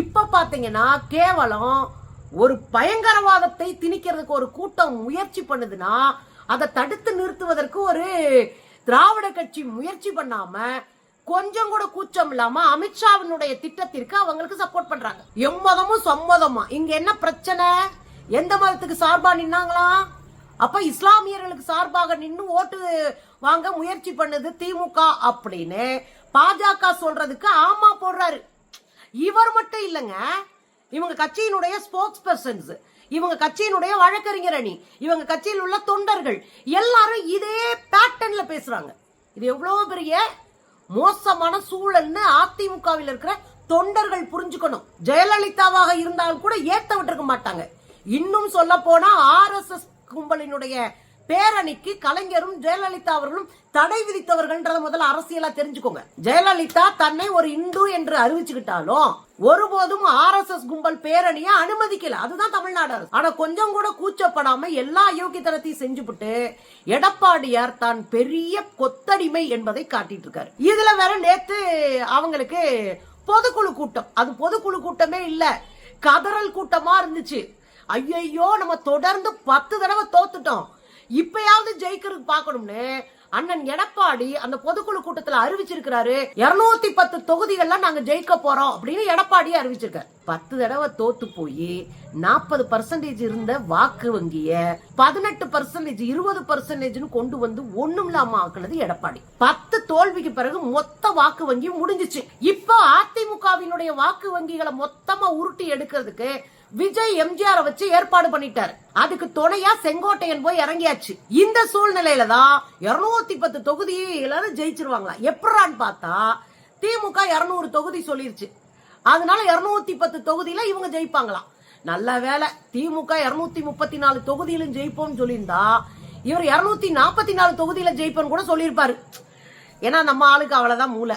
இப்ப பாத்தீங்கன்னா கேவலம் ஒரு பயங்கரவாதத்தை திணிக்கிறதுக்கு ஒரு கூட்டம் முயற்சி பண்ணுதுன்னா அதை தடுத்து நிறுத்துவதற்கு ஒரு திராவிட கட்சி முயற்சி பண்ணாம கொஞ்சம் கூட கூச்சம் இல்லாம அமித்ஷாவினுடைய திட்டத்திற்கு அவங்களுக்கு சப்போர்ட் பண்றாங்க. எம்மதமும் சம்மதமா. இங்க என்ன பிரச்சனை? எந்த மதத்துக்கு சார்பா நின்னாங்களா? அப்ப இஸ்லாமியர்களுக்கு சார்பாக நின்று ஓட்டு வாங்க முயற்சி பண்ணுது திமுக அப்படின்னு பாஜக சொல்றதுக்கு ஆமா போடுறாரு. இவர் மட்டும் இல்லைங்க. இவங்க கட்சியினுடைய ஸ்போக்ஸ் பர்சன்ஸ் இவங்க கட்சியினுடைய வழக்கறிஞர் அணி. இவங்க கட்சியில் உள்ள தொண்டர்கள். எல்லாரும் இதே பேட்டர்ன்ல பேசுறாங்க. இது எவ்வளவு பெரிய மோசமான சூழல்னு அதிமுகவில் இருக்கிற தொண்டர்கள் புரிஞ்சுக்கணும். ஜெயலலிதாவாக இருந்தாலும் கூட ஏத்த விட்டுருக்க மாட்டாங்க. இன்னும் சொல்ல போனா ஆர் எஸ் எஸ் கும்பலினுடைய பேரணிக்கு கலைஞரும் ஜெயலலிதா அவர்களும் தடை விதித்தவர்கள்ன்றத முதல்ல அரசியலா தெரிஞ்சுக்கோங்க. ஜெயலலிதா தன்னை ஒரு இந்து என்று அறிவிச்சுக்கிட்டாலும் ஒருபோதும் ஆர் எஸ் எஸ் கும்பல் பேரணிய அனுமதிக்கல. அதுதான் தமிழ்நாடு அரசு. ஆனா கொஞ்சம் கூட கூச்சப்படாம எல்லா யோகித்தனத்தையும் செஞ்சுபிட்டு எடப்பாடியார் தான் பெரிய கொத்தடிமை என்பதை காட்டிட்டு இருக்காரு. இதுல வேற நேத்து அவங்களுக்கு பொதுக்குழு கூட்டம். அது பொதுக்குழு கூட்டமே இல்ல. கதறல் கூட்டமா இருந்துச்சு. ஐயையோ நம்ம தொடர்ந்து பத்து தடவை தோத்துட்டோம். இப்பயாவது ஜெயிக்கிறதுக்கு பார்க்கணும்னு அண்ணன் எடப்பாடி அந்த பொதுக்குழு கூட்டத்துல அறிவிச்சிருக்கிறாரு இருநூத்தி பத்து தொகுதிகள்ல நாங்க ஜெயிக்க போறோம் அப்படின்னு எடப்பாடியே அறிவிச்சிருக்காரு. பத்து தடவை தோத்து போய் நாற்பது பர்சன்டேஜ் இருந்த வாக்கு வங்கிய பதினெட்டு பர்சன்டேஜ் இருபது பர்சன்டேஜ்னு கொண்டு வந்து ஒண்ணும் இல்லாம ஆக்குனது எடப்பாடி. பத்து தோல்விக்கு பிறகு மொத்த வாக்கு வங்கி முடிஞ்சிச்சு. இப்போ அதிமுகவினுடைய வாக்கு வங்கிகளை மொத்தமா உருட்டி எடுக்கிறதுக்கு விஜய் எம்ஜிஆர் வச்சு ஏற்பாடு பண்ணிட்டாரு. அதுக்கு துணையா செங்கோட்டையன் போய் இறங்கியாச்சு. இந்த சூழ்நிலையில தான் இருநூத்தி பத்து தொகுதி எல்லாரும் ஜெயிச்சிருவாங்களா? எப்படான்னு பார்த்தா திமுக இருநூறு தொகுதி சொல்லிருச்சு. அதனால இருநூத்தி பத்து தொகுதியில இவங்க ஜெயிப்பாங்களாம் நல்ல வேலை திமுக இருநூத்தி முப்பத்தி நாலு தொகுதியிலும் ஜெயிப்போம்னு சொல்லியிருந்தா இவர் இருநூத்தி நாற்பத்தி நாலு தொகுதியில ஜெயிப்போம்னு கூட சொல்லியிருப்பாரு. ஏன்னா நம்ம ஆளுக்கு அவ்வளவுதான் மூளை.